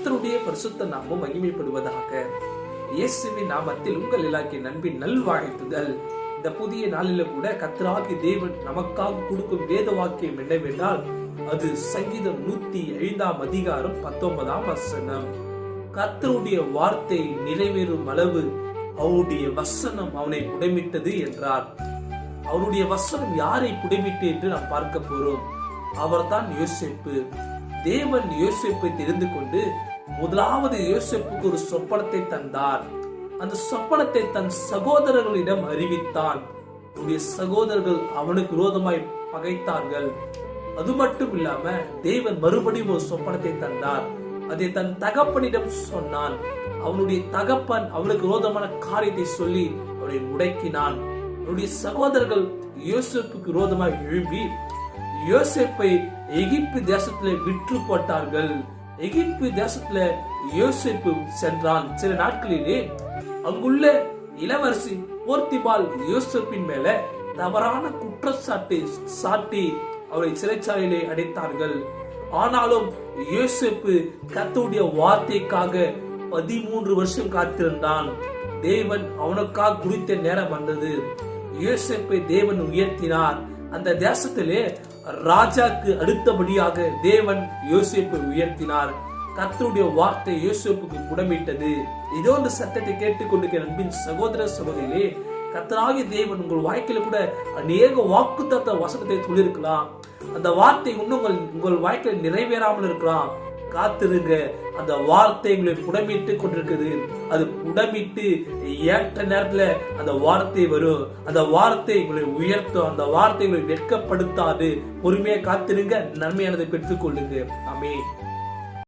கர்த்தருடைய பரிசுத்த நாமம் மகிமைப்படுவதாக இயேசுவின் நாமத்தில் உங்கள் இலாக்கிய நண்பின் நல்வாழ்த்துதல் இந்த புதிய நாளில கூட கத்தராகி தேவன் நமக்காக கொடுக்கும் வேத வாக்கியம் என்னவென்றால் அது சங்கீதம் நூத்தி ஐந்தாம் அதிகாரம் பத்தொன்பதாம் வசனம். கர்த்தருடைய வார்த்தை நிறைவேறும் அளவு அவருடைய வசனம் அவனை புடமிட்டது என்றார். அவருடைய வசனம் யாரை புடமிட்டு என்று நாம் பார்க்க போறோம். அவர்தான் யோசிப்பு. தேவன் யோசிப்பை தெரிந்து கொண்டு முதலாவது யோசிப்புக்கு ஒரு சொப்பனத்தை தந்தார். அந்த சொப்பனத்தை தன் சகோதரர்களிடம் அறிவித்தான். உடைய சகோதரர்கள் அவனுக்கு விரோதமாய் பகைத்தார்கள். அது மட்டும் இல்லாம தேவன் மறுபடியும் ஒரு சொப்பனத்தை தந்தார். அதை தன் தகப்பனிடம் சொன்னான். அவனுடைய தகப்பன் அவனுக்கு விரோதமான காரியத்தை சொல்லி அவனை முடக்கினான். அவனுடைய சகோதரர்கள் யோசிப்புக்கு விரோதமாக எழும்பி யோசேப்பை எகிப்து தேசத்திலே விற்று போட்டார்கள். எகிப்து தேசத்துல யோசேப்பு சென்றான் சில நாட்களிலே. அங்குள்ள இளவரசி போர்த்திபால் யோசிப்பின் மேல தவறான குற்றச்சாட்டை சாட்டி அவரை சிறைச்சாலையிலே அடைத்தார்கள். ஆனாலும் யோசிப்பு கர்த்தருடைய வார்த்தைக்காக பதிமூன்று வருஷம் காத்திருந்தான். தேவன் அவனுக்காக குறித்த நேரம் வந்தது. யோசேப்பை தேவன் உயர்த்தினார். அந்த தேசத்திலே ராஜாக்கு அடுத்தபடியாக தேவன் யோசிப்பை உயர்த்தினார். கத்தருடைய வார்த்தை யோசிப்புக்கு குடமிட்டது இதோ இந்த சட்டத்தை கேட்டுக்கொண்டிருக்கிற அன்பின் சகோதர சகோதரிகளே கர்த்தராகிய தேவன் உங்கள் வாழ்க்கையில கூட அநேக வாக்குத்தத்த வசனத்தை சொல்லியிருக்கலாம். அந்த வார்த்தை இன்னும் உங்கள் உங்கள் வாழ்க்கையில் நிறைவேறாமல் இருக்கலாம். காத்திருங்க. அந்த வார்த்தை உங்களை புடமிட்டு கொண்டிருக்குது. அது புடமிட்டு ஏற்ற நேரத்துல அந்த வார்த்தை வரும். அந்த வார்த்தை உங்களை உயர்த்தும். அந்த வார்த்தை உங்களை வெட்கப்படுத்தாது. பொறுமையா காத்திருங்க. நன்மையானதை பெற்றுக்கொள்ளுங்க. அமே